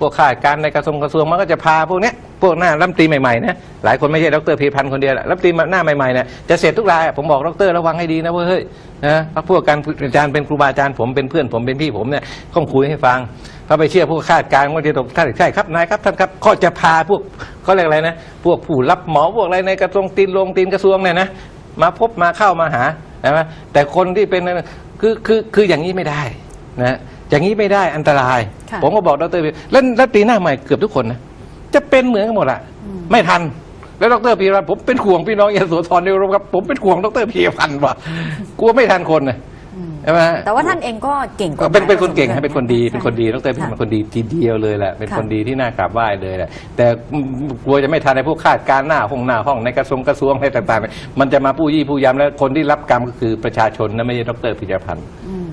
พวกข้าราชการในกระทรวงกระทรวงมันก็จะพาพวกเนี้ยพวกหน้ารัฐมนตรีใหม่ๆนะหลายคนไม่ใช่ดรพีพันธ์คนเดียวแหละรัฐมนตรีหน้าใหม่ๆเนี่ยจะเสร็จทุกรายผมบอกดรระวังให้ดีนะเว้ยเฮ้ยนะพวกพวกการอาจารย์เป็นครูบาอาจารย์ผมเป็นเพื่อนผมเป็นพี่ผมเนี่ยต้องคุยให้ฟังถ้าไปเชื่อพวกข้าราชการว่าจะตกท่านใช่ครับนายครับท่านครับก็จะพาพวกเขาเรียกอะไรนะพวกผู้รับหมาพวกอะไรในกระทรวงตีนลงตีนกระทรวงเนี่ยนะมาพบมาเข้ามาหาใช่ไหมแต่คนที่เป็นคือคือคืออย่างนี้ไม่ได้นะ อย่างนี้ไม่ได้อันตราย ค่ะ ผมก็บอกดรพีแล้วรัฐมนตรีหน้าใหม่เกือบทุกคนนะจะเป็นเหมือนกันหมดอะไม่ทัน แล้วดรพีรันผมเป็นห่วงพี่น้องยโสธรในรมครับผมเป็นห่วงดรพีพันธ์ว่ะกลัวไม่ทันคนนะ ใช่ไหมฮะแต่ว่าท่านเองก็เก่งกก็ว่าเป็นเป็นคนเก่งพอสมวฮะเป็นคนดีเป็นคนดีดรพีพันธ์เป็นคนดีทีเดียวเลยแหละเป็นค่ะคนดีที่น่ากราบไหว้เลยแหละแต่กลัวจะไม่ทันในพวกข้าราชการหน้าห้องหน้าห้องในกระทรวงกระทรวงอะไรต่างๆเนี่ยมันจะมาผู้ยี่ผู้ยำแล้วคนที่รับกรรมก็คือประชาชนนะไม่ใช่ดรพิจพันธ์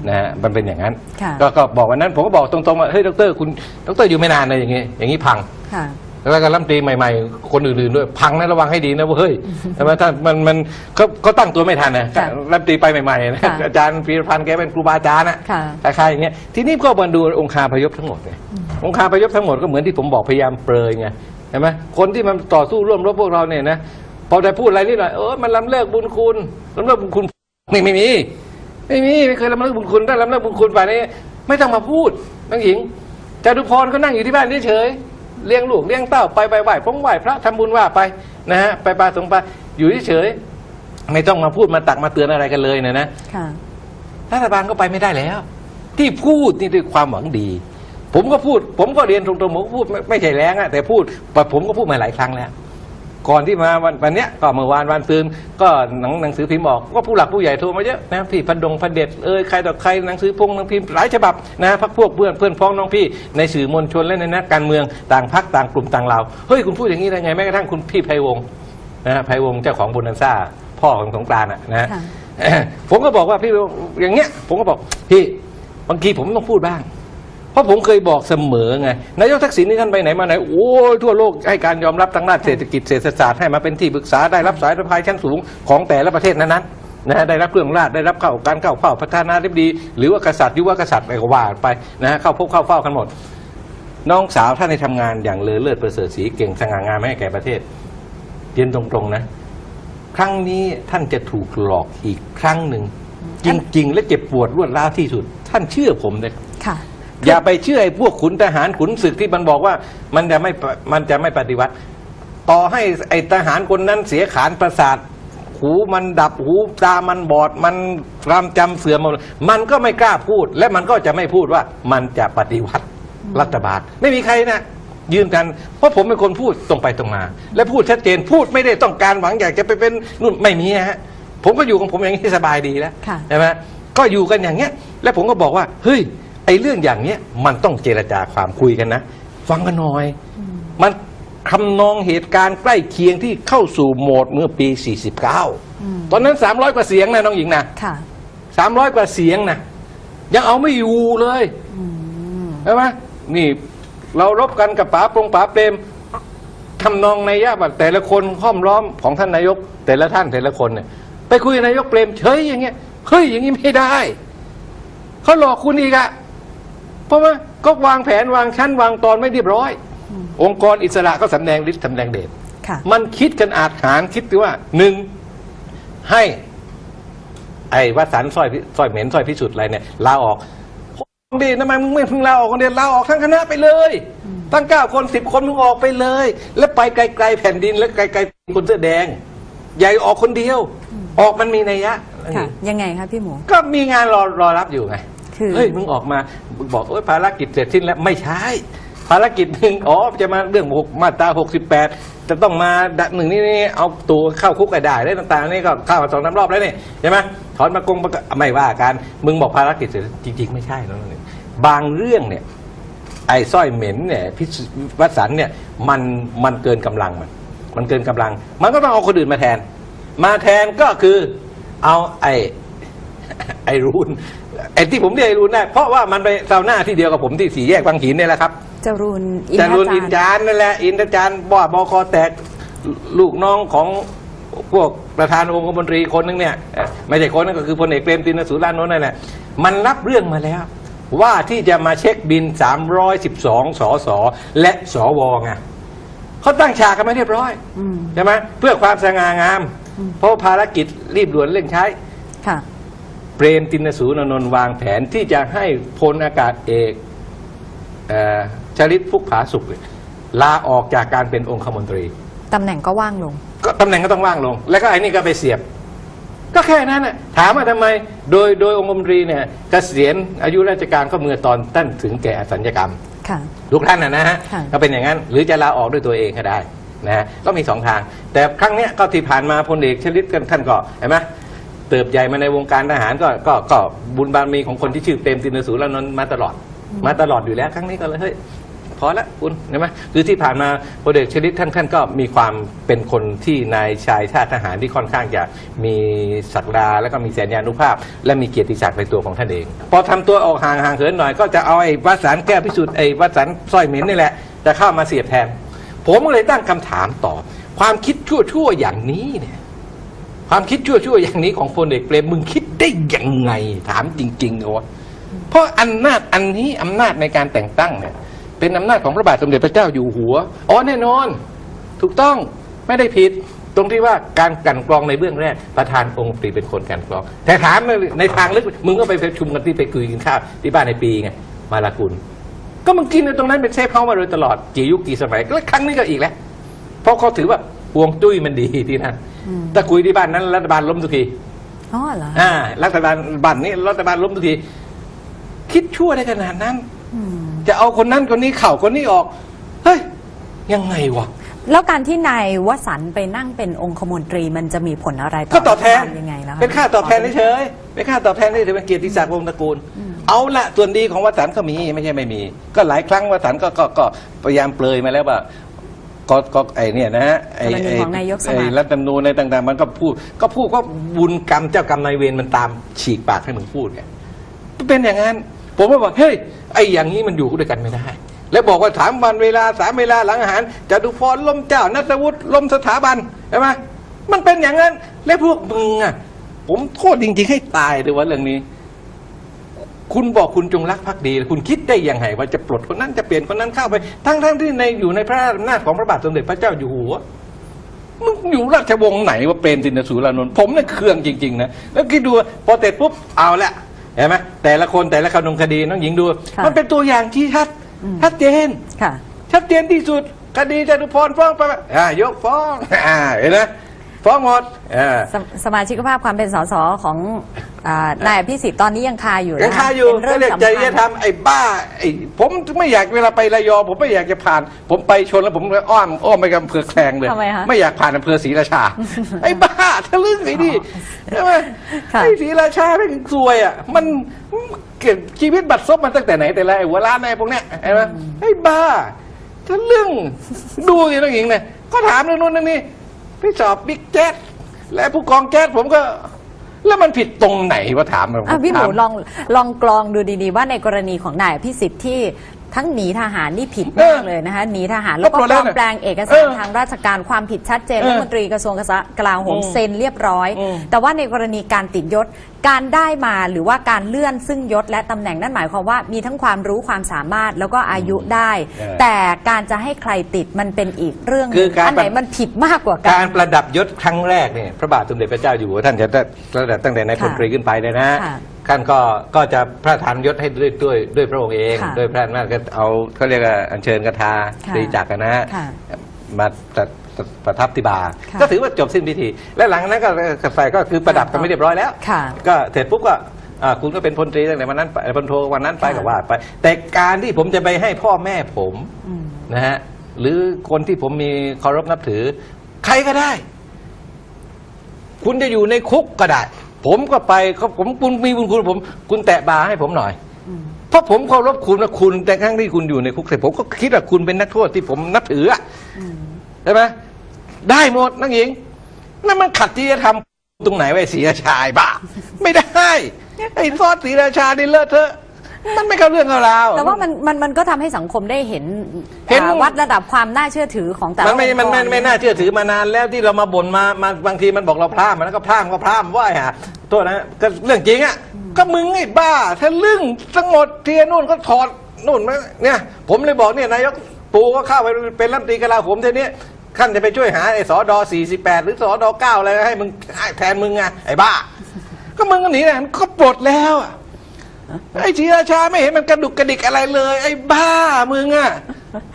นะฮะมันเป็นอย่างนั้นค่ะก็ก็บอกวันนั้นผมก็บอกตรงๆว่าเฮ้ยดรคุณดรอยู่ไม่นานเลยอย่างงี้อย่างนี้พังค่ะ แล้วก็รัฐมนตรีใหม่ๆ คนอื่นๆด้วยพังนะระวังให้ดีนะเว่าเฮ้ยใช่ไหมถ้ามันมันเขาเขาตั้งตัวไม่ทันนะค่ะรัฐมนตรีไปใหม่ๆนะค่ะอาจารย์พีรพันธ์แกเป็นครูบาอาจารย์นะค่ะ คล้ายๆอย่างเงี้ยทีนี้ก็มาดูองคาพยพทั้งหมดเลยองคาพยพทั้งหมดก็เหมือนที่ผมบอกพยายามเปรยไงใช่ไหมคนที่มันต่อสู้ร่วมรบพวกเราเนี่ยนะพอได้พูดอะไรนิดหน่อยเออมันล้ำเลิกบุญคุณล้ำเลิกบุญคุณไม่ไม่มี ไม่มีไม่เคยล้ำเลิกบุญคุณถ้าล้ำเลิกบุญคุณป่านนี้ไม่ต้องมาพูดน้องหญิงจารุพรก็นั่งอยู่ที่บ้านเฉยๆ เลี้ยงลูกเลี้ยงเต้าไปไปไหว้พงไหว้พระทำบุญว่าไปนะฮะไปปาสงฆ์ไปอยู่เฉยๆไม่ต้องมาพูดมาตักมาเตือนอะไรกันเลยนะนะค่ะรัฐบาลก็ไปไม่ได้แล้ว ที่พูดนี่ด้วยความหวังดี ผมก็พูด ผมก็เรียนตรงๆผมก็พูดไม่ไม่ใช่แรงอะแต่พูดแต่ผมก็พูดมาหลายครั้งแล้ว ก่อนที่มาวันวันเนี้ยก็เมื่อวานวันซืนก็หนังหนังสือพิมพ์ออกก็ผู้หลักผู้ใหญ่โทรมาเยอะนะพี่พันดงพันเด็ดเอ้ยใครต่อใครหนังสือพงหนังพิมพ์หลายฉบับนะพักพวกเพื่อนเพื่อนพ้องน้องพี่ในสื่อมวลชนและในนักการเมืองต่างพักต่างกลุ่มต่างเราเฮ้ยคุณพูดอย่างนี้ได้ไงแม้กระทั่งคุณพี่ไพวงศ์นะฮะไพวงศ์เจ้าของบุญนันซ่าพ่อของสงกรานต์อะนะฮะค่ะผมก็บอกว่าพี่อย่างเงี้ย ผมก็บอกพี่บางทีผมต้องพูดบ้าง เพราะผมเคยบอกเสมอไงนายกทักษิณนี่ท่านไปไหนมาไหน โอ้ยทั่วโลกให้การยอมรับทางด้านเศรษฐกิจเศรษฐศาสตร์ให้มาเป็นที่ปรึกษาได้รับสายสะพายชั้นสูงของแต่ละประเทศนั้นๆนะฮะได้รับเครื่องราชได้รับเข้าการเข้าเฝ้าประธานาธิบดี หรือว่ากษัตริย์ยุวกษัตริย์อะไรก็ว่าไปนะฮะเข้าพบเข้าเฝ้ากันหมด น้องสาวท่านได้ทำงานอย่างเลอเลิศประเสริฐศรีเก่งสง่างามให้แก่ประเทศเรียนตรงๆนะ ครั้งนี้ท่านจะถูกหลอกอีกครั้งหนึ่ง จริง ๆ และเจ็บปวดรวดร้าวที่สุด ท่านเชื่อผมเลยค่ะ อย่าไปเชื่อไอ้พวกขุนทหารขุนศึกที่มันบอกว่ามันจะไม่ปมันจะไม่ปฏิวัติ ต่อให้ไอ้ทหารคนนั้นเสียขานประสาทหูมันดับหูตามันบอดมันความจำเสื่อมหมดมันก็ไม่กล้าพูด และมันก็จะไม่พูดว่ามันจะปฏิวัติรัฐบาล ไม่มีใครนะยืนกัน เพราะผมเป็นคนพูดตรงไปตรงมา และพูดชัดเจนพูดไม่ได้ต้องการหวังอยากจะไปเป็นนู่นไม่มีฮะผมก็อยู่ของผมอย่างนี้สบายดีแล้วค่ะใช่ไหมก็อยู่กันอย่างเงี้ย แล้วผมก็บอกว่าเฮ้ย ไอ้เรื่องอย่างเนี้ยมันต้องเจรจาความคุยกันนะ ฟังกันหน่อย มันคำนองเหตุการณ์ใกล้เคียงที่เข้าสู่โหมดเมื่อปี 49 ตอนนั้น 300 กว่าเสียงนะน้องหญิงนะค่ะ 300 กว่าเสียงนะยังเอาไม่อยู่เลยใช่ไหมนี่เรารบกันกับป๋าปรงป๋าเปรมทำนองในยะแบบแต่ละคนห้อมล้อมของท่านนายก แต่ละท่านแต่ละคนเนี่ย ไปคุยกับนายกเปรมเฉยอย่างเงี้ยเฮ้ยอย่างนี้ไม่ได้เขาหลอกคุณอีกอะเพ ราะว่าก็วางแผนวางชั้นวางตอนไม่เรียบร้อย องค์กรอิสระก็สำแดงฤทธิ์สำแดงเดชค่ะมันคิดกันอาจหารคิดว่าหนึ่งให้ ไอ้วัดสันสร้อยพิสร้อยเหม็นสร้อยพิสุทธิ์อะไรเนี่ยลาออกดีทำไมมึงไม่เพิ่งลาออกคนเดียวลาออกทั้งคณะไปเลย ตั้งเก้าคนสิบคนมึงออกไปเลย แล้วไปไกลๆแผ่นดิน แล้วไกลๆคนเสื้อแดง ใหญ่ออกคนเดียว ออกมันมีนัยยะค่ะยังไงคะพี่หมู ก็มีงานรอรอรับอยู่ไง คือเฮ้ยมึงออกมาบอกโอ้ยภารกิจเสร็จสิ้นแล้วไม่ใช่ภารกิจหนึ่งอ๋อจะมาเรื่องหกมาตราหกสิบแปดจะต้องมาดัหนึ่งนี่นี่เอาตัวเข้าคุกไอ้ได้ได้ต่างๆนี่ก็เข้ามาสองน้ำรอบแล้วนี่ใช่ไหมถอนมากงประกาศไม่ว่ากันมึงบอกภารกิจเสร็จจริง ๆ ไม่ใช่แล้วนี่บางเรื่องเนี่ยไอ้สร้อยเหม็นเนี่ยพิศวัสันเนี่ยมันมันเกินกำลังมัน มันเกินกำลัง มันก็ต้องเอาคนอื่นมาแทน มาแทนก็คือเอาไอ้ไอ้รูน ไอ้ที่ผมเรียกไอ้รูนได้เพราะว่ามันไปเซาหน้าที่เดียวกับผมที่สี่แยกบางหินเนี่ยแหละครับจรูนอินจทรูนอินจารย์จานนั่นแหละอินทจานบ่อบอคอแตกลูกน้องของพวกประธานองคมนตรีคนนึงเนี่ยเอ่อไม่ใช่คนนึงก็คือพลเอกเปรมตินสุรานนท์นั่นแหละมันรับเรื่องมาแล้ว ว่าที่จะมาเช็คบิน 312 สส และสวไงเขาตั้งฉากกันมาเรียบร้อย อืม ใช่ไหมเพื่อความสง่างาม เพราะภารกิจรีบด่วนเร่งใช้ ค่ะ เปรมตินสูรนนท์วางแผนที่จะให้พลอากาศเอกเอ่อชลิตพุกผาสุขเนี่ยลาออกจากการเป็นองคมนตรีตำแหน่งก็ว่างลง ก็ตำแหน่งก็ต้องว่างลง แล้วก็ไอ้นี่ก็ไปเสียบ ก็แค่นั้นน่ะถามว่าทำไมโดยโดยองคมนตรีเนี่ยเกษียณอายุราชการก็เมื่อตอนท่านถึงแก่อสัญญกรรมค่ะทุกท่านนะนะฮะค่ะก็เป็นอย่างนั้น หรือจะลาออกด้วยตัวเองก็ได้นะฮะก็มีสองทาง แต่ครั้งเนี้ยก็ที่ผ่านมาพลเอกชลิตกันท่านก็เห็นไหม เติบใหญ่มาในวงการทหารก็ก็ก็บุญบารมีของคนที่ชื่อเปรมตินสูรนนท์มาตลอด มาตลอดอยู่แล้วครั้งนี้ก็เลยเฮ้ยพอละคุณเห็นไหมคือที่ผ่านมาพลเอกชลิตท่านท่านก็มีความเป็นคนที่นายชายชาติทหารที่ค่อนข้างจะมีศักดาแล้วก็มีแสนยานุภาพ และมีเกียรติศักดิ์ในตัวของท่านเอง พอทำตัวออกห่างห่างเหินหน่อยก็จะเอาไอ้วัดสารแก้วพิสูจน์ไอ้วัดสารสร้อยเหม็นนี่แหละจะเข้ามาเสียบแทน ผมก็เลยตั้งคำถามต่อ ความคิดชั่วๆอย่างนี้เนี่ย ความคิดชั่วๆอย่างนี้ของพลเอกเปรมมึงคิดได้ยังไงถามจริงๆเลยวะเพราะอำนาจอันนี้อำนาจในการแต่งตั้งเนี่ย เป็นอำนาจของพระบาทสมเด็จพระเจ้าอยู่หัวอ๋อแน่นอน ถูกต้องไม่ได้ผิดตรงที่ว่าการกันกรองในเบื้องแรกประธานองค์ปรีเป็นคนกันกรอง แต่ถามในทางลึกมึงก็ไปประชุมกันที่ไปคุยกินข้าวที่บ้านในปีไงมาลากุลก็มึงกินในตรงนั้นเป็นเซฟเฮามาโดยตลอดกี่ยุคกี่สมัยแล้วครั้งนี้ก็อีกแล้วเพราะเขาถือว่าห่วงจุ้ยมันดีที่นั่น ถ้าคุยที่บ้านนั้นรัฐบาลล้มทุกทีอ๋อเหรออ่า รัฐบาลบ้านนี้รัฐบาลล้มทุกที คิดชั่วได้ขนาดนั้น อืม จะเอาคนนั้นคนนี้เข่าคนนี้ออก เฮ้ย ยังไงวะ แล้วการที่นายวสันต์ไปนั่งเป็นองคมนตรีมันจะมีผลอะไรต่อก็ตอบแทนรัฐบาลยังไงแล้วะเป็นค่าตอบแทนเฉยๆเป็นค่าตอบแทนที่ถือเป็นเกียรติศักดิ์วงศ์ตระกูล เอาละส่วนดีของวัดสันก็มีไม่ใช่ไม่มี ก็หลายครั้งวัดสันก็ก็ก็พยายามเปลยมาแล้วว่า ก็ก็ไอเนี่ยนะฮะไอกรณีไอ้ของนายกสไอ้มัครรัฐธรรมนูญในต่างๆ มันก็พูด ก็พูดว่าบุญกรรมเจ้ากรรมนายเวรมันตามฉีกปากให้มึงพูดไงเป็นอย่างนั้น ผมก็บอกเฮ้ยไอ้อย่างนี้มันอยู่ด้วยกันไม่ได้ แล้วบอกว่าถามวันเวลาสามเวลาหลังอาหารจะดูพรล้มเจ้านัทวุฒิล้มสถาบันใช่ไหมมันเป็นอย่างนั้น และพวกมึงอะผมโทษจริงๆให้ตายเลยว่าเรื่องนี้ คุณบอกคุณจงรักภักดี คุณคิดได้ยังไงว่าจะปลดคนนั้นจะเปลี่ยนคนนั้นเข้าไป ทั้งทั้งๆที่ในอยู่ในพระราชอำนาจของพระบาทสมเด็จพระเจ้าอยู่หัวมึงอยู่ราชวงศ์ไหนว่าเปรมตินสูรานนท์ผมเนี่ยเคืองจริง ๆ นะ แล้วคิดดูพอเสร็จปุ๊บเอาละเห็นไหมแต่ละคนแต่ละคดงคดีน้องหญิงดูค่ะมันเป็นตัวอย่างที่ชัดอืมชัดเจนค่ะชัดเจนที่สุดคดีจตุพรฟ้องไปไหมอ่ายกฟ้องอ่าเห็นไหม ฟ้องหมดอ่าสมสมาชิกภาพความเป็นสสของอ่านายอภิสิทธิ์ตอนนี้ยังคาอยู่นะยังคาอยู่เป็นเรื่ก็องเรียกสำจคัริยญธรรมไอ้บ้าไอ้ผมไม่อยากเวลาไประยองผมไม่อยากจะผ่าน ผมไปชนแล้วผมก็อ้อมอ้อมไปกับอำเภอแคลงเลย ทำไมคะไม่อยากผ่านอำเภอศรีราชา ไอ้บ้าทะลึ่งไอ้นี่ใช่ไหมค่ะ ไอ้ศรีราชาเป็นซวยอะมันเก็บชีวิตบัตรซบมันตั้งแต่ไหนแต่ไรไอ้หัวล้านไอ้พวกเนี้ยใช่ไหมไอ้บ้าทะลึ่งดูสิน้องหญิงเนี่ยก็ถามเรื่องนู้นเรื่องนี้ ไปสอบบิ๊กแจ๊สและผู้กองแจ๊สผมก็ แล้วมันผิดตรงไหนวะถามอะพี่หมูถา ลองลองกรองดูดีๆ ว่าในกรณีของนายอภิสิทธิ์ที่ ทั้งหนีทหารนี่ผิดเอมาอกเลยนะคะหนีทหารแล้วก็ก็ปลดปแล้ลวอมเนี่ยแปลงเอกสารเออทางราชการความผิดชัดเจนเออรัฐมนตรีกระทรวงกลาโหมอืมเซ็นเรียบร้อยอืมแต่ว่าในกรณีการติดยศการได้มาหรือว่าการเลื่อนซึ่งยศและตำแหน่งนั่นหมายความว่ามีทั้งความรู้ความสามารถแล้วก็อายุได้เออแต่การจะให้ใครติดมันเป็นอีกเรื่องหคืนึ่องการอันไหนมันผิดมากกว่ากักานรประดับยศครั้งแรกเนี่ยพระบาทสมเด็จพระเจ้าอยู่หัวท่านจะได้ระดับตั้งแต่ในายพลตรีขึ้นไปเลยนะค่ะ ท่านก็ก็จะพระทานยศให้ด้วยด้วยด้วยพระองค์เองค่ะด้วยพระอำนาจก็เอาเขาเรียกว่าอัญเชิญกระทาค่ะตรีจักรนะฮะค่ะมาประประทับที่บาร์ค่ะก็ถือว่าจบสิ้นพิธี และหลังนั้นก็ใส่ก็คือประดับกันไม่เรียบร้อยแล้ว ค่ะก็เสร็จปุ๊บก็อ่าคุณก็เป็นพลตรีตั้งแต่วันนั้นไปพลโทวันนั้นไปค่ะ ก็ว่าไป แต่การที่ผมจะไปให้พ่อแม่ผมอืม นะฮะหรือคนที่ผมมีเคารพนับถือ ใครก็ได้ คุณจะอยู่ในคุกก็ได้ ผมก็ไปเขาผมคุณมีบุญคุณผม คุณแตะบาให้ผมหน่อยอืมเพราะผมเคารพคุณนะคุณแต่ครั้งที่คุณอยู่ในคุกแต่ผมก็คิดว่าคุณเป็นนักโทษที่ผมนับถืออะอืมใช่ไหมได้หมดนักหญิงนั่นมันขัดจริยธรรมตรงไหนไว้ศรีราชาไอ้บ้าไม่ได้ไอ้ซอสศรีราชานี่เลอะเทอะ มันไม่เข้าเรื่องเข้าราว แต่ว่ามันมันมันก็ทำให้สังคมได้เห็นเห็น อ่าวัดระดับความน่าเชื่อถือของแต่ละมันไม่ องค์กรมันไม่ไม่น่าเชื่อถือมานานแล้วที่เรามาบ่นมามาบางทีมันบอกเราพลาดมันก็พลาดก็พลาดว่าฮะโทษนะก็เรื่องจริงอะก็มึงไอ้บ้าถ้าลึ่งทั้งหมดเทียนู่นก็ถอดนู่นมาเนี่ย ผมเลยบอกเนี่ยนายกปูก็เข้าไปเป็นรัฐมนตรีกลาโหมเท่านี้ขั้นจะไปช่วยหาไอ้สอดอ48 หรือสอดอ9อะไรให้มึงให้แทนมึงไงไอ้บ้า ก็มึงก็หนีนะก็ปลดแล้วอะ ไอ้ศรีราชาไม่เห็นมันกระดุกกระดิกอะไรเลย ไอ้บ้ามึงอะ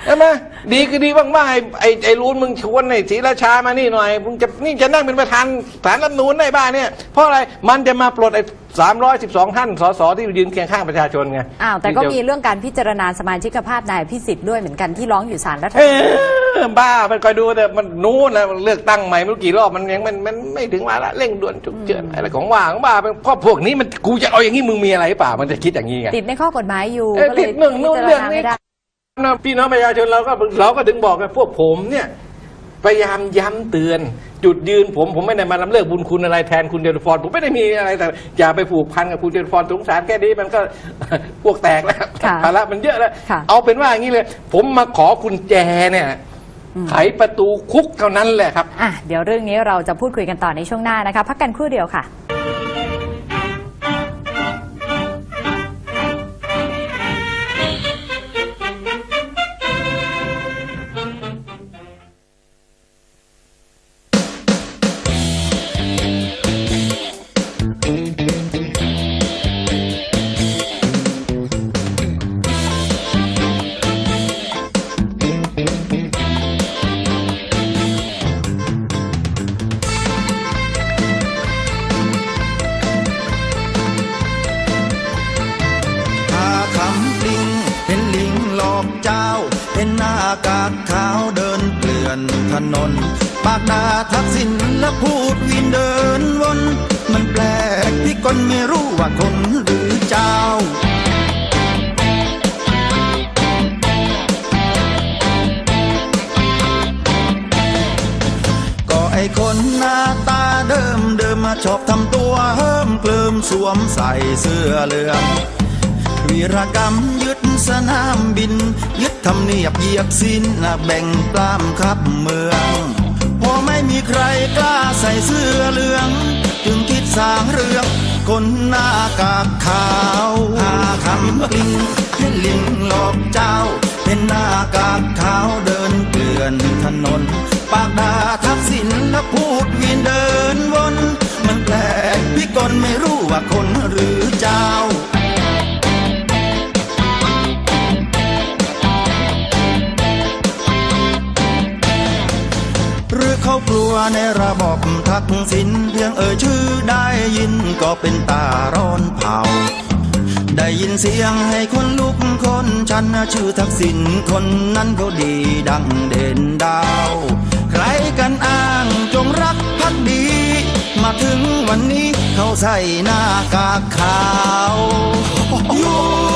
ใช่ไหม ดีก็ดีบ้างๆไอ้ไอ้ไอ้รูนมึงชวนไอ้ศรีราชามานี่หน่อยมึงจะนี่จะนั่งเป็นประธานศาลรัฐธรรมนูนได้บ้าเนี่ยเพราะอะไรมันจะมาปลดไอ้สามร้อยสิบสองท่านสสที่ยืนเคียงข้างประชาชนไงอ้าวแต่ก็ที่จะมีเรื่องการพิจารณาสมาชิกภาพนายพิสิทธิ์ด้วยเหมือนกันที่ร้องอยู่ศาลรัฐธรรเอมนูญ อบ้ามันคอยดูแต่มันนู้นนะเลือกตั้งใหม่ไม่รู้กี่รอบมันยังมันมันไม่ถึงวาระเร่งด่วนฉุกเฉินอะไรของว่าของบ้าเป็นเพราะพวกนี้มันกูจะเอาอย่างนี้มึงมีอะไรหรือเปล่ามันจะคิดอย่างนี้ไง ติดในข้อ กฎหมายอยู่เอ้ยก็เลยติดเรื่องนู่นพิจาเรื่องณานี้ไม่ได้นะ พี่น้องประชาชนเราก็เราก็ถึงบอกไงพวกผมเนี่ยพยายามย้ำเตือน จุดยืนผมผมไม่ได้มาลำเลิกบุญคุณอะไรแทนคุณเจริญพรผมไม่ได้มีอะไรแต่อย่าไปผูกพันกับคุณเจริญพรสงสารแค่นี้มันก็พวกแตกแล้วค่ะภาระมันเยอะแล้วค่ะเอาเป็นว่าอย่างนี้เลย ผมมาขอกุญแจเนี่ยไขประตูคุกเท่านั้นแหละครับอะเดี๋ยวเรื่องนี้เราจะพูดคุยกันต่อในช่วงหน้านะคะ พักกันครู่เดียวค่ะ วมใส่เสื้อเหลืองวีรกรรมยึดสนามบิน ยึดทำเนียบเหยียบสินนแบ่งปล้ามขับเมืองพอไม่มีใครกล้าใส่เสื้อเหลือง จึงคิดสร้างเรื่องคนหน้ากากขาวหาคำกลิงเห็นลิงหลอกเจ้า เป็นหน้ากากขาวเดินเกลื่อนถนน ปากดาทักษิณและพูดวินเดินวน พี่กนไม่รู้ว่าคนหรือเจ้าหรือเขากลัวในระบบทักษิณเพียงเอ่ยชื่อได้ยินก็เป็นตาร้อนเผา ได้ยินเสียงให้คนลุกคนฉันชื่อทักษิณคนนั้นเขาดีดังเด่นดาว ใครกันอ้างจ มาถึงวันนี้เขาใส่หน้ากากขาวยู